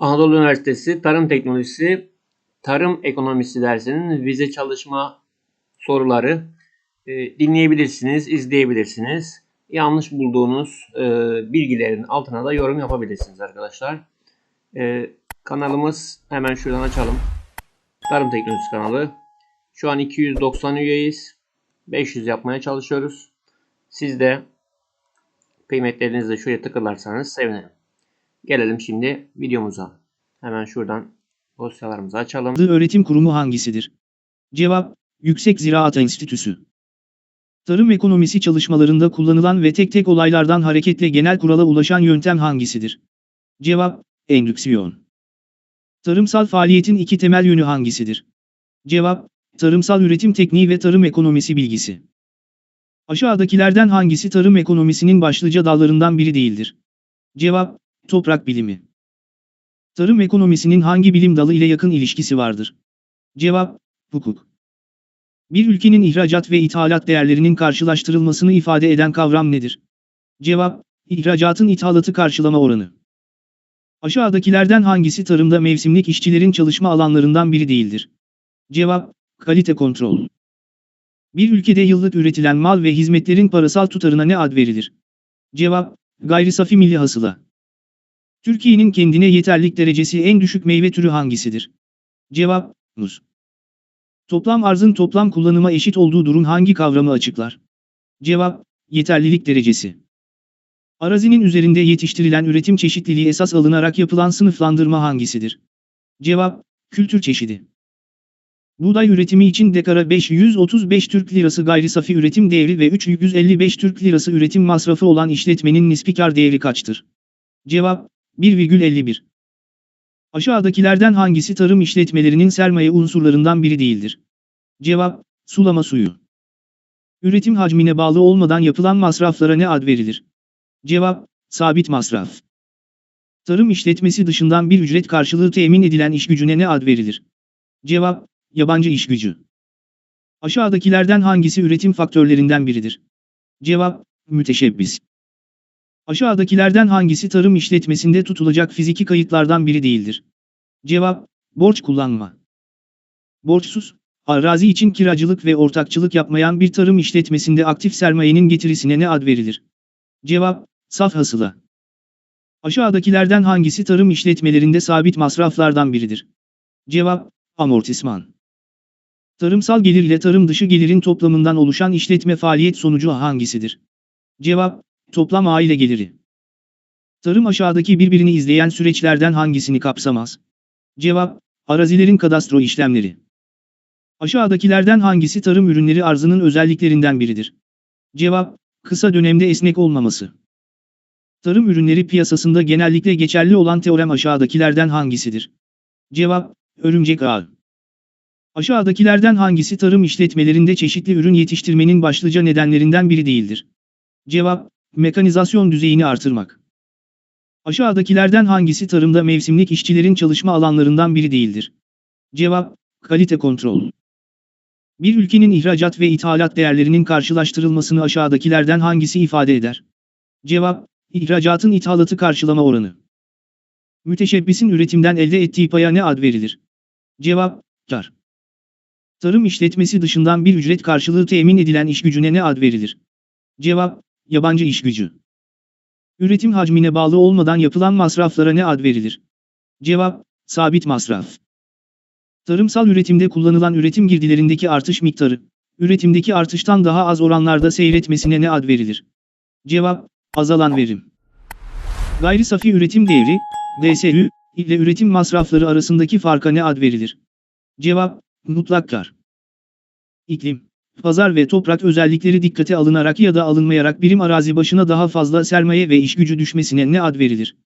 Anadolu Üniversitesi Tarım Teknolojisi Tarım Ekonomisi dersinin vize çalışma soruları e, dinleyebilirsiniz, izleyebilirsiniz. Yanlış bulduğunuz e, bilgilerin altına da yorum yapabilirsiniz arkadaşlar. E, kanalımız hemen şuradan açalım. Tarım Teknolojisi kanalı. Şu an 290 üyeyiz. 500 yapmaya çalışıyoruz. Siz de kıymetlerinizle şuraya tıklarsanız sevinirim. Gelelim şimdi videomuza. Hemen şuradan dosyalarımızı açalım. Adı öğretim kurumu hangisidir? Cevap, Yüksek Ziraat Enstitüsü. Tarım ekonomisi çalışmalarında kullanılan ve tek tek olaylardan hareketle genel kurala ulaşan yöntem hangisidir? Cevap, endüksiyon. Tarımsal faaliyetin iki temel yönü hangisidir? Cevap, tarımsal üretim tekniği ve tarım ekonomisi bilgisi. Aşağıdakilerden hangisi tarım ekonomisinin başlıca dallarından biri değildir? Cevap, toprak bilimi. Tarım ekonomisinin hangi bilim dalı ile yakın ilişkisi vardır? Cevap, hukuk. Bir ülkenin ihracat ve ithalat değerlerinin karşılaştırılmasını ifade eden kavram nedir? Cevap, ihracatın ithalatı karşılama oranı. Aşağıdakilerden hangisi tarımda mevsimlik işçilerin çalışma alanlarından biri değildir? Cevap, kalite kontrol. Bir ülkede yıllık üretilen mal ve hizmetlerin parasal tutarına ne ad verilir? Cevap, gayri safi milli hasıla. Türkiye'nin kendine yeterlik derecesi en düşük meyve türü hangisidir? Cevap, muz. Toplam arzın toplam kullanıma eşit olduğu durum hangi kavramı açıklar? Cevap, yeterlilik derecesi. Arazinin üzerinde yetiştirilen üretim çeşitliliği esas alınarak yapılan sınıflandırma hangisidir? Cevap, kültür çeşidi. Buğday üretimi için dekara 535 Türk Lirası gayri safi üretim değeri ve 355 Türk Lirası üretim masrafı olan işletmenin nispi kar değeri kaçtır? Cevap, 1,51. Aşağıdakilerden hangisi tarım işletmelerinin sermaye unsurlarından biri değildir? Cevap, sulama suyu. Üretim hacmine bağlı olmadan yapılan masraflara ne ad verilir? Cevap, sabit masraf. Tarım işletmesi dışından bir ücret karşılığı temin edilen iş gücüne ne ad verilir? Cevap, yabancı iş gücü. Aşağıdakilerden hangisi üretim faktörlerinden biridir? Cevap, müteşebbis. Aşağıdakilerden hangisi tarım işletmesinde tutulacak fiziki kayıtlardan biri değildir? Cevap, borç kullanma. Borçsuz, arazi için kiracılık ve ortakçılık yapmayan bir tarım işletmesinde aktif sermayenin getirisine ne ad verilir? Cevap, saf hasıla. Aşağıdakilerden hangisi tarım işletmelerinde sabit masraflardan biridir? Cevap, amortisman. Tarımsal gelir ile tarım dışı gelirin toplamından oluşan işletme faaliyet sonucu hangisidir? Cevap, toplam aile geliri. Tarım aşağıdaki birbirini izleyen süreçlerden hangisini kapsamaz? Cevap, arazilerin kadastro işlemleri. Aşağıdakilerden hangisi tarım ürünleri arzının özelliklerinden biridir? Cevap, kısa dönemde esnek olmaması. Tarım ürünleri piyasasında genellikle geçerli olan teorem aşağıdakilerden hangisidir? Cevap, örümcek ağı. Aşağıdakilerden hangisi tarım işletmelerinde çeşitli ürün yetiştirmenin başlıca nedenlerinden biri değildir? Cevap, mekanizasyon düzeyini artırmak. Aşağıdakilerden hangisi tarımda mevsimlik işçilerin çalışma alanlarından biri değildir? Cevap, kalite kontrol. Bir ülkenin ihracat ve ithalat değerlerinin karşılaştırılmasını aşağıdakilerden hangisi ifade eder? Cevap, ihracatın ithalatı karşılama oranı. Müteşebbisin üretimden elde ettiği paya ne ad verilir? Cevap, kar. Tarım işletmesi dışından bir ücret karşılığı temin edilen iş gücüne ne ad verilir? Cevap, yabancı iş gücü. Üretim hacmine bağlı olmadan yapılan masraflara ne ad verilir? Cevap, sabit masraf. Tarımsal üretimde kullanılan üretim girdilerindeki artış miktarı, üretimdeki artıştan daha az oranlarda seyretmesine ne ad verilir? Cevap, azalan verim. Gayri safi üretim değeri, DSÜ, ile üretim masrafları arasındaki farka ne ad verilir? Cevap, mutlak kar. İklim, pazar ve toprak özellikleri dikkate alınarak ya da alınmayarak birim arazi başına daha fazla sermaye ve iş gücü düşmesine ne ad verilir?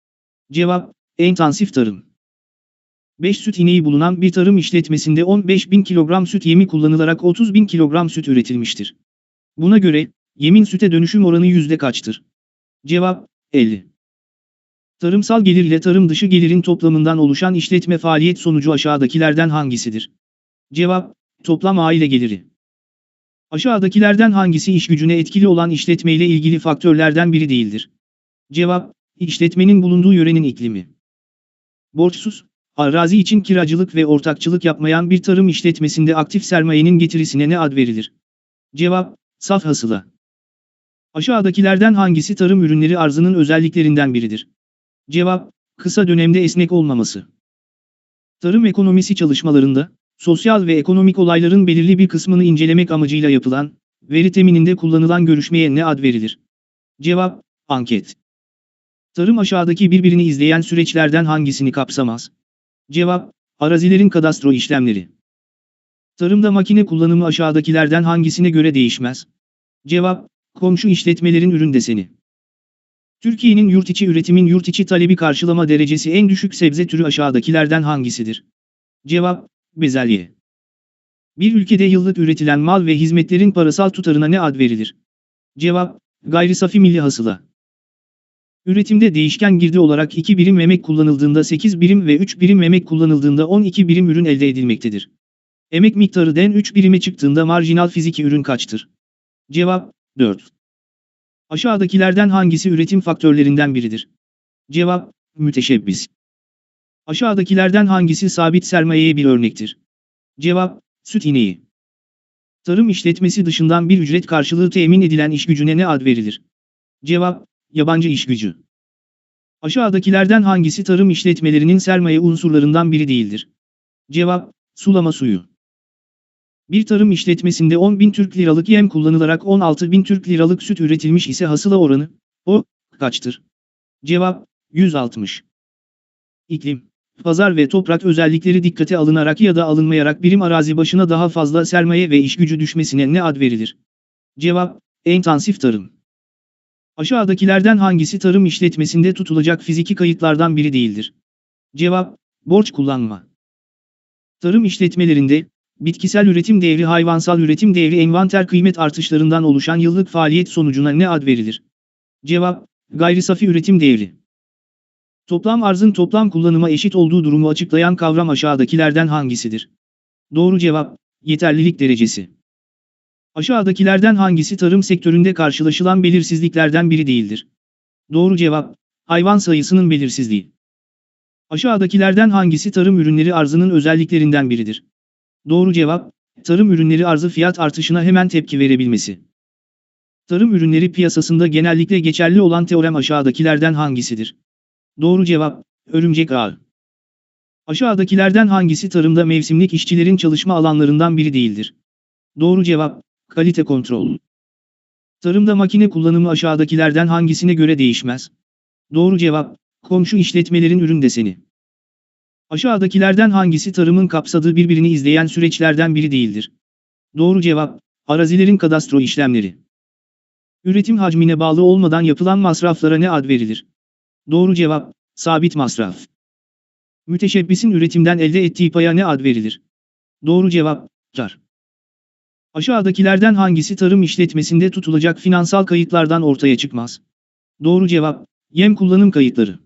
Cevap, intensif tarım. 5 süt ineği bulunan bir tarım işletmesinde 15.000 kilogram süt yemi kullanılarak 30.000 kilogram süt üretilmiştir. Buna göre, yemin süte dönüşüm oranı yüzde kaçtır? Cevap, 50. Tarımsal gelir ile tarım dışı gelirin toplamından oluşan işletme faaliyet sonucu aşağıdakilerden hangisidir? Cevap, toplam aile geliri. Aşağıdakilerden hangisi iş gücüne etkili olan işletme ile ilgili faktörlerden biri değildir? Cevap, işletmenin bulunduğu yörenin iklimi. Borçsuz, arazi için kiracılık ve ortakçılık yapmayan bir tarım işletmesinde aktif sermayenin getirisine ne ad verilir? Cevap, saf hasıla. Aşağıdakilerden hangisi tarım ürünleri arzının özelliklerinden biridir? Cevap, kısa dönemde esnek olmaması. Tarım ekonomisi çalışmalarında, sosyal ve ekonomik olayların belirli bir kısmını incelemek amacıyla yapılan, veri temininde kullanılan görüşmeye ne ad verilir? Cevap, anket. Tarım aşağıdaki birbirini izleyen süreçlerden hangisini kapsamaz? Cevap, arazilerin kadastro işlemleri. Tarımda makine kullanımı aşağıdakilerden hangisine göre değişmez? Cevap, komşu işletmelerin ürün deseni. Türkiye'nin yurt içi üretimin yurt içi talebi karşılama derecesi en düşük sebze türü aşağıdakilerden hangisidir? Cevap, bezelye. Bir ülkede yıllık üretilen mal ve hizmetlerin parasal tutarına ne ad verilir? Cevap, gayri safi milli hasıla. Üretimde değişken girdi olarak 2 birim emek kullanıldığında 8 birim ve 3 birim emek kullanıldığında 12 birim ürün elde edilmektedir. Emek miktarı den 3 birime çıktığında marjinal fiziki ürün kaçtır? Cevap, 4. Aşağıdakilerden hangisi üretim faktörlerinden biridir? Cevap, müteşebbis. Aşağıdakilerden hangisi sabit sermayeye bir örnektir? Cevap, süt ineği. Tarım işletmesi dışından bir ücret karşılığı temin edilen iş gücüne ne ad verilir? Cevap, yabancı iş gücü. Aşağıdakilerden hangisi tarım işletmelerinin sermaye unsurlarından biri değildir? Cevap, sulama suyu. Bir tarım işletmesinde 10.000 Türk liralık yem kullanılarak 16.000 Türk liralık süt üretilmiş ise hasıla oranı, o, kaçtır? Cevap, 160. İklim, pazar ve toprak özellikleri dikkate alınarak ya da alınmayarak birim arazi başına daha fazla sermaye ve iş gücü düşmesine ne ad verilir? Cevap, intensif tarım. Aşağıdakilerden hangisi tarım işletmesinde tutulacak fiziki kayıtlardan biri değildir? Cevap, borç kullanma. Tarım işletmelerinde, bitkisel üretim devri hayvansal üretim devri envanter kıymet artışlarından oluşan yıllık faaliyet sonucuna ne ad verilir? Cevap, gayri safi üretim devri. Toplam arzın toplam kullanıma eşit olduğu durumu açıklayan kavram aşağıdakilerden hangisidir? Doğru cevap, yeterlilik derecesi. Aşağıdakilerden hangisi tarım sektöründe karşılaşılan belirsizliklerden biri değildir? Doğru cevap, hayvan sayısının belirsizliği. Aşağıdakilerden hangisi tarım ürünleri arzının özelliklerinden biridir? Doğru cevap, tarım ürünleri arzı fiyat artışına hemen tepki verebilmesi. Tarım ürünleri piyasasında genellikle geçerli olan teorem aşağıdakilerden hangisidir? Doğru cevap, örümcek ağı. Aşağıdakilerden hangisi tarımda mevsimlik işçilerin çalışma alanlarından biri değildir? Doğru cevap, kalite kontrol. Tarımda makine kullanımı aşağıdakilerden hangisine göre değişmez? Doğru cevap, komşu işletmelerin ürün deseni. Aşağıdakilerden hangisi tarımın kapsadığı birbirini izleyen süreçlerden biri değildir? Doğru cevap, arazilerin kadastro işlemleri. Üretim hacmine bağlı olmadan yapılan masraflara ne ad verilir? Doğru cevap, sabit masraf. Müteşebbisin üretimden elde ettiği paya ne ad verilir? Doğru cevap, kar. Aşağıdakilerden hangisi tarım işletmesinde tutulacak finansal kayıtlardan ortaya çıkmaz? Doğru cevap, yem kullanım kayıtları.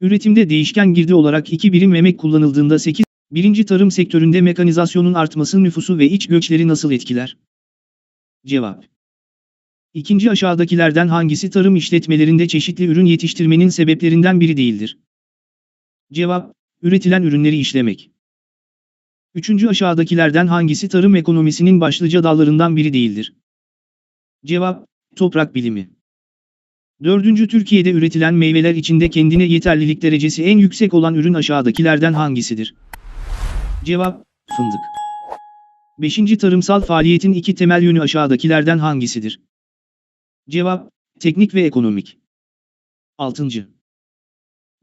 Üretimde değişken girdi olarak 2 birim emek kullanıldığında 8, birinci tarım sektöründe mekanizasyonun artması nüfusu ve iç göçleri nasıl etkiler? Cevap. İkinci aşağıdakilerden hangisi tarım işletmelerinde çeşitli ürün yetiştirmenin sebeplerinden biri değildir? Cevap, üretilen ürünleri işlemek. Üçüncü aşağıdakilerden hangisi tarım ekonomisinin başlıca dallarından biri değildir? Cevap, toprak bilimi. Dördüncü Türkiye'de üretilen meyveler içinde kendine yeterlilik derecesi en yüksek olan ürün aşağıdakilerden hangisidir? Cevap, fındık. Beşinci tarımsal faaliyetin iki temel yönü aşağıdakilerden hangisidir? Cevap, teknik ve ekonomik. Altıncı.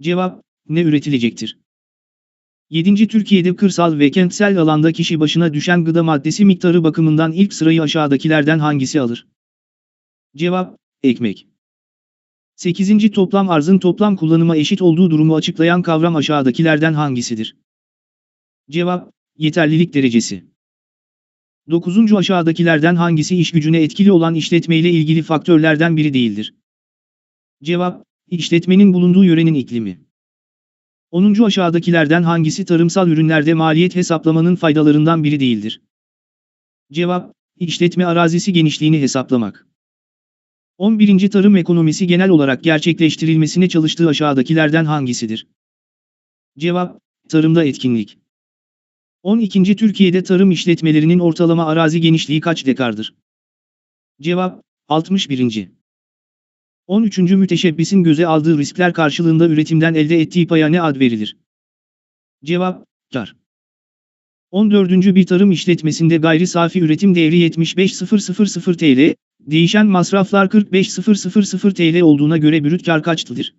Cevap, ne üretilecektir? 7. Türkiye'de kırsal ve kentsel alanda kişi başına düşen gıda maddesi miktarı bakımından ilk sırayı aşağıdakilerden hangisi alır? Cevap, ekmek. 8. Toplam arzın toplam kullanıma eşit olduğu durumu açıklayan kavram aşağıdakilerden hangisidir? Cevap, yeterlilik derecesi. 9. Aşağıdakilerden hangisi iş gücüne etkili olan işletme ile ilgili faktörlerden biri değildir? Cevap, işletmenin bulunduğu yörenin iklimi. 10. Aşağıdakilerden hangisi tarımsal ürünlerde maliyet hesaplamanın faydalarından biri değildir? Cevap, işletme arazisi genişliğini hesaplamak. 11. Tarım ekonomisi genel olarak gerçekleştirilmesine çalıştığı aşağıdakilerden hangisidir? Cevap, tarımda etkinlik. 12. Türkiye'de tarım işletmelerinin ortalama arazi genişliği kaç dekardır? Cevap, 61. 13. Müteşebbisin göze aldığı riskler karşılığında üretimden elde ettiği paya ne ad verilir? Cevap, kar. 14. Bir tarım işletmesinde gayri safi üretim değeri 75.000 TL, değişen masraflar 45.000 TL olduğuna göre brüt kar kaçtır?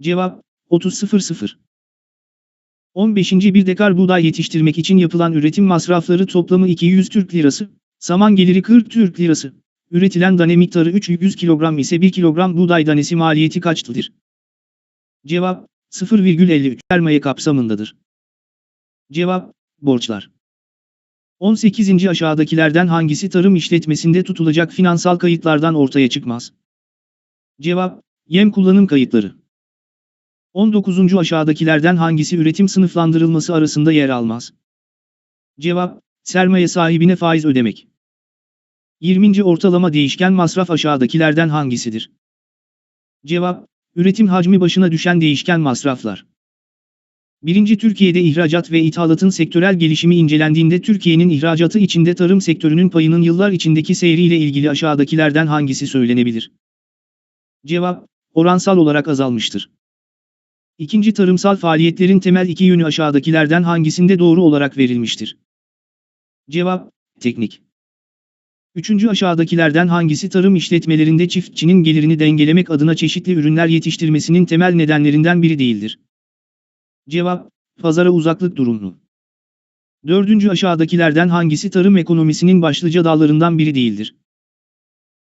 Cevap, 30.00. 15. Bir dekar buğday yetiştirmek için yapılan üretim masrafları toplamı 200 Türk Lirası, saman geliri 40 Türk Lirası. Üretilen tane miktarı 300 kilogram ise 1 kilogram buğday tanesi maliyeti kaçtır? Cevap, 0,53 sermaye kapsamındadır. Cevap, borçlar. 18. aşağıdakilerden hangisi tarım işletmesinde tutulacak finansal kayıtlardan ortaya çıkmaz? Cevap, yem kullanım kayıtları. 19. aşağıdakilerden hangisi üretim sınıflandırılması arasında yer almaz? Cevap, sermaye sahibine faiz ödemek. 20. ortalama değişken masraf aşağıdakilerden hangisidir? Cevap, üretim hacmi başına düşen değişken masraflar. 1. Türkiye'de ihracat ve ithalatın sektörel gelişimi incelendiğinde Türkiye'nin ihracatı içinde tarım sektörünün payının yıllar içindeki seyriyle ilgili aşağıdakilerden hangisi söylenebilir? Cevap, oransal olarak azalmıştır. İkinci tarımsal faaliyetlerin temel iki yönü aşağıdakilerden hangisinde doğru olarak verilmiştir? Cevap, teknik. Üçüncü aşağıdakilerden hangisi tarım işletmelerinde çiftçinin gelirini dengelemek adına çeşitli ürünler yetiştirmesinin temel nedenlerinden biri değildir? Cevap, pazara uzaklık durumu. Dördüncü aşağıdakilerden hangisi tarım ekonomisinin başlıca dallarından biri değildir?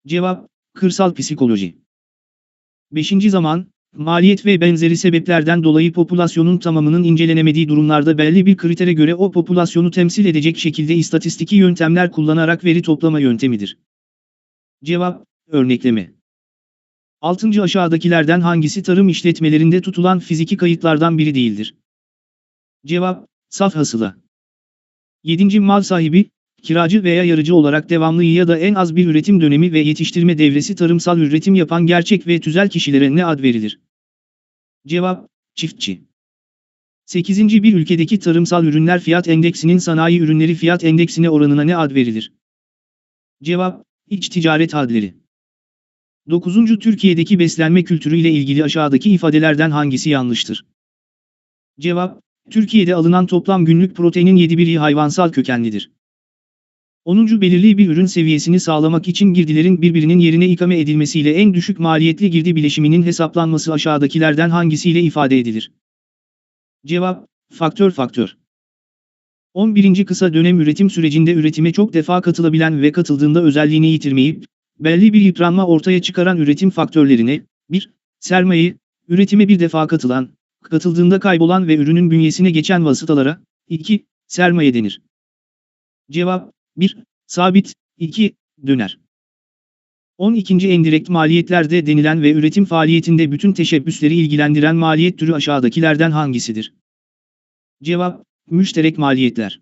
Cevap, kırsal psikoloji. Beşinci zaman, maliyet ve benzeri sebeplerden dolayı popülasyonun tamamının incelenemediği durumlarda belli bir kritere göre o popülasyonu temsil edecek şekilde istatistiki yöntemler kullanarak veri toplama yöntemidir. Cevap, örnekleme. Altıncı aşağıdakilerden hangisi tarım işletmelerinde tutulan fiziki kayıtlardan biri değildir? Cevap, saf hasıla. 7. Mal sahibi, kiracı veya yarıcı olarak devamlı ya da en az bir üretim dönemi ve yetiştirme devresi tarımsal üretim yapan gerçek ve tüzel kişilere ne ad verilir? Cevap, çiftçi. 8. Bir ülkedeki tarımsal ürünler fiyat endeksinin sanayi ürünleri fiyat endeksine oranına ne ad verilir? Cevap, iç ticaret hadleri. 9. Türkiye'deki beslenme kültürü ile ilgili aşağıdaki ifadelerden hangisi yanlıştır? Cevap, Türkiye'de alınan toplam günlük proteinin 7 hayvansal kökenlidir. 10. Belirli bir ürün seviyesini sağlamak için girdilerin birbirinin yerine ikame edilmesiyle en düşük maliyetli girdi bileşiminin hesaplanması aşağıdakilerden hangisiyle ifade edilir? Cevap, faktör faktör. 11. Kısa dönem üretim sürecinde üretime çok defa katılabilen ve katıldığında özelliğini yitirmeyip, belli bir yıpranma ortaya çıkaran üretim faktörlerine, 1. Sermaye, üretime bir defa katılan, katıldığında kaybolan ve ürünün bünyesine geçen vasıtalara, 2. Sermaye denir. Cevap, 1. Sabit, 2. Döner. 12. Endirekt maliyetlerde denilen ve üretim faaliyetinde bütün teşebbüsleri ilgilendiren maliyet türü aşağıdakilerden hangisidir? Cevap, müşterek maliyetler.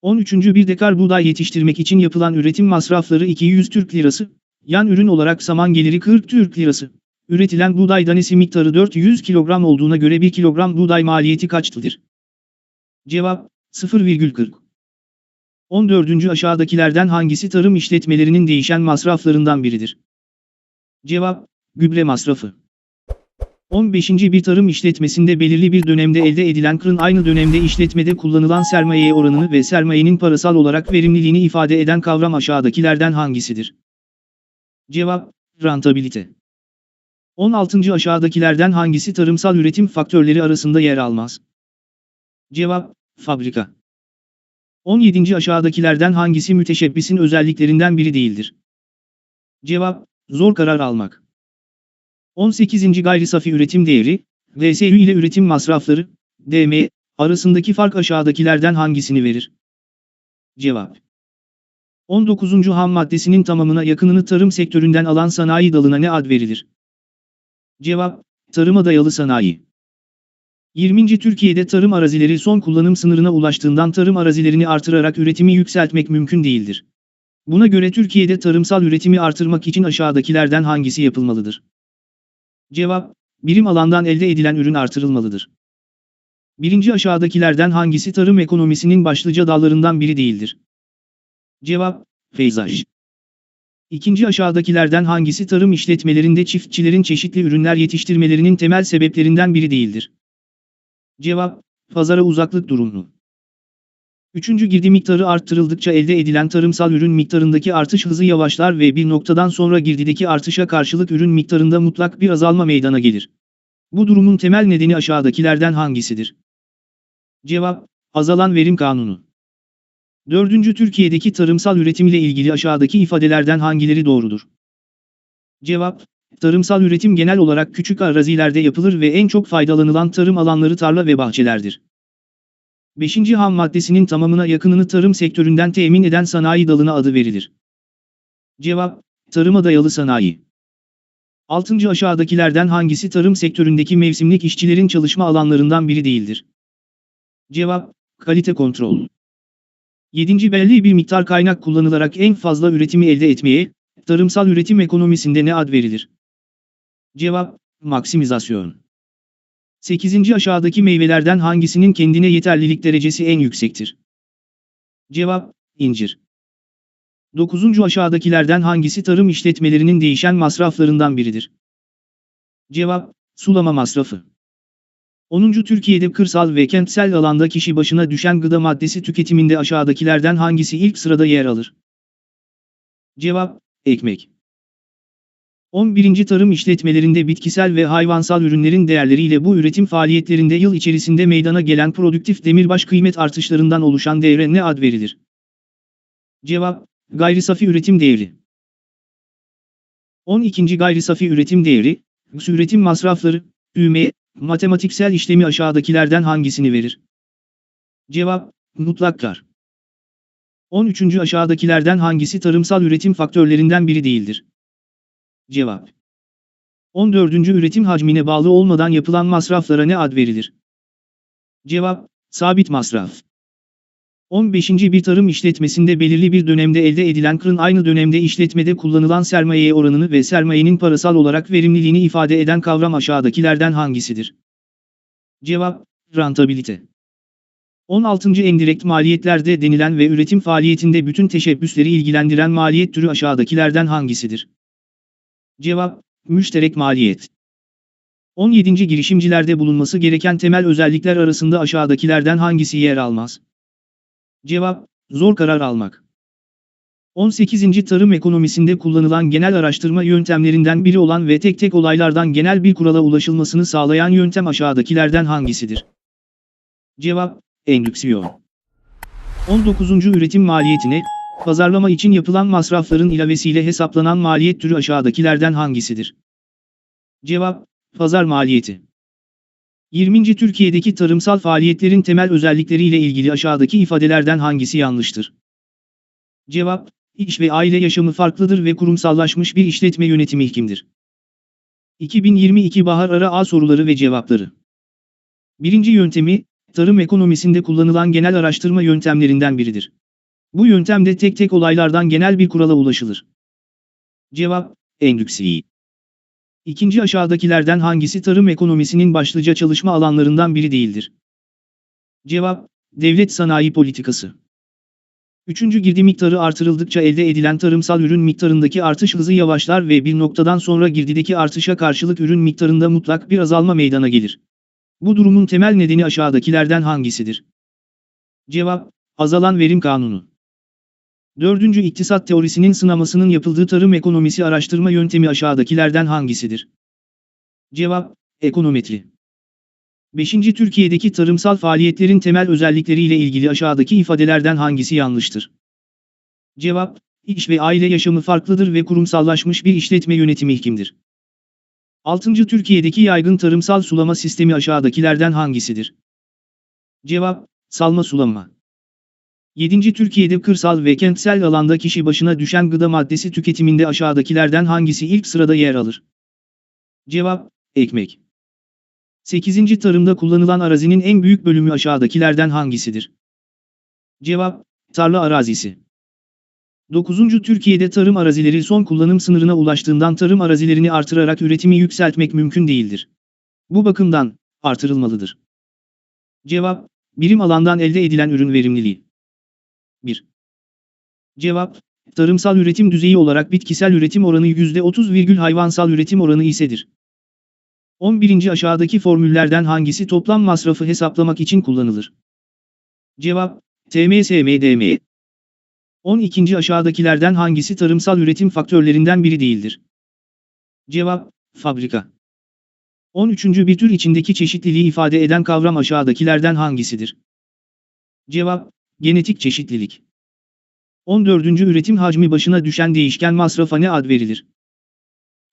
13. Bir dekar buğday yetiştirmek için yapılan üretim masrafları 200 Türk Lirası, yan ürün olarak saman geliri 40 Türk Lirası. Üretilen buğday tanesi miktarı 400 kilogram olduğuna göre 1 kilogram buğday maliyeti kaçtır? Cevap, 0,40. 14. aşağıdakilerden hangisi tarım işletmelerinin değişen masraflarından biridir? Cevap, gübre masrafı. 15. Bir tarım işletmesinde belirli bir dönemde elde edilen kırın aynı dönemde işletmede kullanılan sermayeye oranını ve sermayenin parasal olarak verimliliğini ifade eden kavram aşağıdakilerden hangisidir? Cevap, rentabilite. 16. aşağıdakilerden hangisi tarımsal üretim faktörleri arasında yer almaz? Cevap, fabrika. 17. aşağıdakilerden hangisi müteşebbisin özelliklerinden biri değildir? Cevap, zor karar almak. 18. Gayri safi üretim değeri, VSÜ ile üretim masrafları, DM, arasındaki fark aşağıdakilerden hangisini verir? Cevap. 19. Ham maddesinin tamamına yakınını tarım sektöründen alan sanayi dalına ne ad verilir? Cevap, tarıma dayalı sanayi. 20. Türkiye'de tarım arazileri son kullanım sınırına ulaştığından tarım arazilerini artırarak üretimi yükseltmek mümkün değildir. Buna göre Türkiye'de tarımsal üretimi artırmak için aşağıdakilerden hangisi yapılmalıdır? Cevap, birim alandan elde edilen ürün artırılmalıdır. Birinci aşağıdakilerden hangisi tarım ekonomisinin başlıca dallarından biri değildir? Cevap, peyzaj. İkinci aşağıdakilerden hangisi tarım işletmelerinde çiftçilerin çeşitli ürünler yetiştirmelerinin temel sebeplerinden biri değildir? Cevap, pazara uzaklık durumu. Üçüncü girdi miktarı arttırıldıkça elde edilen tarımsal ürün miktarındaki artış hızı yavaşlar ve bir noktadan sonra girdideki artışa karşılık ürün miktarında mutlak bir azalma meydana gelir. Bu durumun temel nedeni aşağıdakilerden hangisidir? Cevap, azalan verim kanunu. Dördüncü Türkiye'deki tarımsal üretim ile ilgili aşağıdaki ifadelerden hangileri doğrudur? Cevap, tarımsal üretim genel olarak küçük arazilerde yapılır ve en çok faydalanılan tarım alanları tarla ve bahçelerdir. Beşinci ham maddesinin tamamına yakınını tarım sektöründen temin eden sanayi dalına adı verilir. Cevap, tarıma dayalı sanayi. Altıncı aşağıdakilerden hangisi tarım sektöründeki mevsimlik işçilerin çalışma alanlarından biri değildir? Cevap, kalite kontrol. 7. Belli bir miktar kaynak kullanılarak en fazla üretimi elde etmeye, tarımsal üretim ekonomisinde ne ad verilir? Cevap, maksimizasyon. 8. Aşağıdaki meyvelerden hangisinin kendine yeterlilik derecesi en yüksektir? Cevap, incir. 9. Aşağıdakilerden hangisi tarım işletmelerinin değişen masraflarından biridir? Cevap, sulama masrafı. 10. Türkiye'de kırsal ve kentsel alanda kişi başına düşen gıda maddesi tüketiminde aşağıdakilerden hangisi ilk sırada yer alır? Cevap, ekmek. 11. Tarım işletmelerinde bitkisel ve hayvansal ürünlerin değerleriyle bu üretim faaliyetlerinde yıl içerisinde meydana gelen produktif demirbaş kıymet artışlarından oluşan değere ne ad verilir? Cevap, gayri safi üretim değeri. 12. Gayri safi üretim değeri, üretim masrafları, üme, matematiksel işlemi aşağıdakilerden hangisini verir? Cevap, mutlak kar. 13. Aşağıdakilerden hangisi tarımsal üretim faktörlerinden biri değildir? Cevap. 14. Üretim hacmine bağlı olmadan yapılan masraflara ne ad verilir? Cevap, sabit masraf. 15. Bir tarım işletmesinde belirli bir dönemde elde edilen kırın aynı dönemde işletmede kullanılan sermayeye oranını ve sermayenin parasal olarak verimliliğini ifade eden kavram aşağıdakilerden hangisidir? Cevap, rentabilite. 16. Endirekt maliyetlerde denilen ve üretim faaliyetinde bütün teşebbüsleri ilgilendiren maliyet türü aşağıdakilerden hangisidir? Cevap, müşterek maliyet. 17. Girişimcilerde bulunması gereken temel özellikler arasında aşağıdakilerden hangisi yer almaz? Cevap, zor karar almak. 18. Tarım ekonomisinde kullanılan genel araştırma yöntemlerinden biri olan ve tek tek olaylardan genel bir kurala ulaşılmasını sağlayan yöntem aşağıdakilerden hangisidir? Cevap, endüksiyon. 19. Üretim maliyetine, pazarlama için yapılan masrafların ilavesiyle hesaplanan maliyet türü aşağıdakilerden hangisidir? Cevap, pazar maliyeti. 20. Türkiye'deki tarımsal faaliyetlerin temel özellikleriyle ilgili aşağıdaki ifadelerden hangisi yanlıştır? Cevap, iş ve aile yaşamı farklıdır ve kurumsallaşmış bir işletme yönetimi hikimdir. 2022 Bahar Ara A soruları ve cevapları. Birinci yöntemi, tarım ekonomisinde kullanılan genel araştırma yöntemlerinden biridir. Bu yöntemde tek tek olaylardan genel bir kurala ulaşılır. Cevap, endüksi. İkinci aşağıdakilerden hangisi tarım ekonomisinin başlıca çalışma alanlarından biri değildir? Cevap, devlet sanayi politikası. Üçüncü girdi miktarı artırıldıkça elde edilen tarımsal ürün miktarındaki artış hızı yavaşlar ve bir noktadan sonra girdideki artışa karşılık ürün miktarında mutlak bir azalma meydana gelir. Bu durumun temel nedeni aşağıdakilerden hangisidir? Cevap, azalan verim kanunu. Dördüncü iktisat teorisinin sınamasının yapıldığı tarım ekonomisi araştırma yöntemi aşağıdakilerden hangisidir? Cevap, ekonometri. Beşinci Türkiye'deki tarımsal faaliyetlerin temel özellikleriyle ilgili aşağıdaki ifadelerden hangisi yanlıştır? Cevap, iş ve aile yaşamı farklıdır ve kurumsallaşmış bir işletme yönetimi hikimdir. 6. Türkiye'deki yaygın tarımsal sulama sistemi aşağıdakilerden hangisidir? Cevap, salma sulama. 7. Türkiye'de kırsal ve kentsel alanda kişi başına düşen gıda maddesi tüketiminde aşağıdakilerden hangisi ilk sırada yer alır? Cevap, ekmek. 8. Tarımda kullanılan arazinin en büyük bölümü aşağıdakilerden hangisidir? Cevap, tarla arazisi. 9. Türkiye'de tarım arazileri son kullanım sınırına ulaştığından tarım arazilerini artırarak üretimi yükseltmek mümkün değildir. Bu bakımdan, artırılmalıdır. Cevap, birim alandan elde edilen ürün verimliliği. 1. Cevap, tarımsal üretim düzeyi olarak bitkisel üretim oranı %30, hayvansal üretim oranı isedir. 11. Aşağıdaki formüllerden hangisi toplam masrafı hesaplamak için kullanılır? Cevap, TMSMDM. 12. Aşağıdakilerden hangisi tarımsal üretim faktörlerinden biri değildir? Cevap, fabrika. 13. Bir tür içindeki çeşitliliği ifade eden kavram aşağıdakilerden hangisidir? Cevap, genetik çeşitlilik. 14. Üretim hacmi başına düşen değişken masrafa ne ad verilir?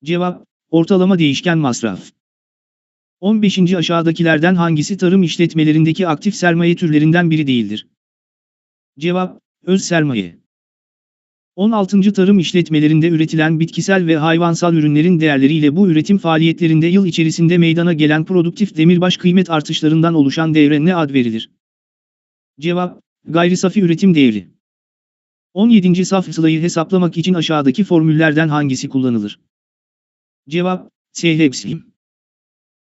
Cevap, ortalama değişken masraf. 15. Aşağıdakilerden hangisi tarım işletmelerindeki aktif sermaye türlerinden biri değildir? Cevap, öz sermaye. 16. Tarım işletmelerinde üretilen bitkisel ve hayvansal ürünlerin değerleriyle bu üretim faaliyetlerinde yıl içerisinde meydana gelen produktif demirbaş kıymet artışlarından oluşan değere ne ad verilir? Cevap, gayri safi üretim değeri. 17. Saf sılayı hesaplamak için aşağıdaki formüllerden hangisi kullanılır? Cevap, SHEPSİM.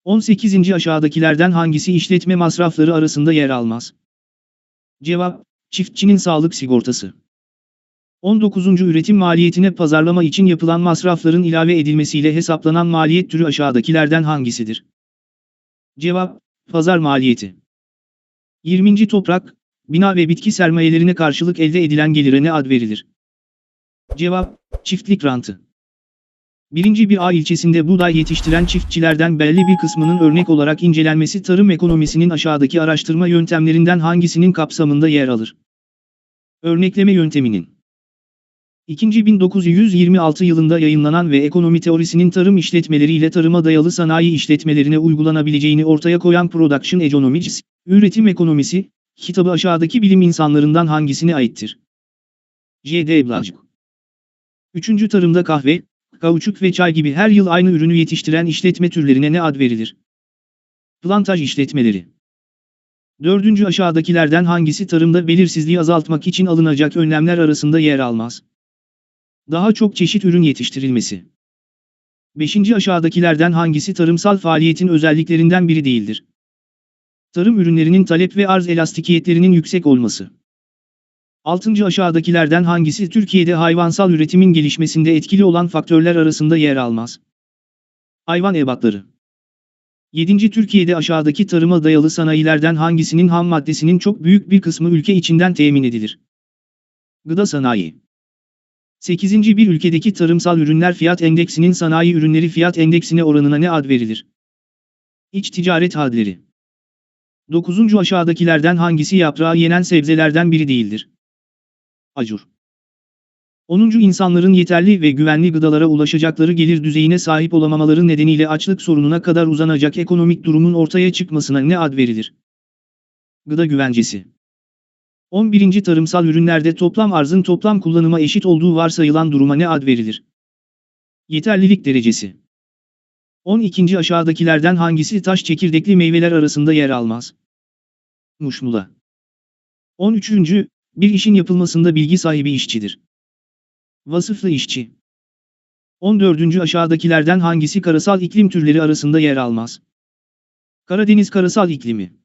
18. Aşağıdakilerden hangisi işletme masrafları arasında yer almaz? Cevap, çiftçinin sağlık sigortası. 19. Üretim maliyetine pazarlama için yapılan masrafların ilave edilmesiyle hesaplanan maliyet türü aşağıdakilerden hangisidir? Cevap, pazar maliyeti. 20. Toprak, bina ve bitki sermayelerine karşılık elde edilen gelire ne ad verilir? Cevap, çiftlik rantı. Birinci bir A ilçesinde buğday yetiştiren çiftçilerden belli bir kısmının örnek olarak incelenmesi tarım ekonomisinin aşağıdaki araştırma yöntemlerinden hangisinin kapsamında yer alır? Örnekleme yönteminin. İkinci 1926 yılında yayınlanan ve ekonomi teorisinin tarım işletmeleri ile tarıma dayalı sanayi işletmelerine uygulanabileceğini ortaya koyan Production Economics, Üretim Ekonomisi, kitabı aşağıdaki bilim insanlarından hangisine aittir? J.D. Blazg. Üçüncü tarımda kahve, kauçuk ve çay gibi her yıl aynı ürünü yetiştiren işletme türlerine ne ad verilir? Plantaj işletmeleri. Dördüncü aşağıdakilerden hangisi tarımda belirsizliği azaltmak için alınacak önlemler arasında yer almaz? Daha çok çeşit ürün yetiştirilmesi. Beşinci aşağıdakilerden hangisi tarımsal faaliyetin özelliklerinden biri değildir? Tarım ürünlerinin talep ve arz elastikiyetlerinin yüksek olması. 6. Aşağıdakilerden hangisi Türkiye'de hayvansal üretimin gelişmesinde etkili olan faktörler arasında yer almaz? Hayvan ebatları. 7. Türkiye'de aşağıdaki tarıma dayalı sanayilerden hangisinin ham maddesinin çok büyük bir kısmı ülke içinden temin edilir? Gıda sanayi. 8. Bir ülkedeki tarımsal ürünler fiyat endeksinin sanayi ürünleri fiyat endeksine oranına ne ad verilir? İç ticaret hadleri. 9. Aşağıdakilerden hangisi yaprağı yenen sebzelerden biri değildir? Acur. 10. İnsanların yeterli ve güvenli gıdalara ulaşacakları gelir düzeyine sahip olamamaları nedeniyle açlık sorununa kadar uzanacak ekonomik durumun ortaya çıkmasına ne ad verilir? Gıda güvencesi. 11. Tarımsal ürünlerde toplam arzın toplam kullanıma eşit olduğu varsayılan duruma ne ad verilir? Yeterlilik derecesi. 12. Aşağıdakilerden hangisi taş çekirdekli meyveler arasında yer almaz? Muşmula. 13. Bir işin yapılmasında bilgi sahibi işçidir. Vasıflı işçi. 14. Aşağıdakilerden hangisi karasal iklim türleri arasında yer almaz? Karadeniz karasal iklimi.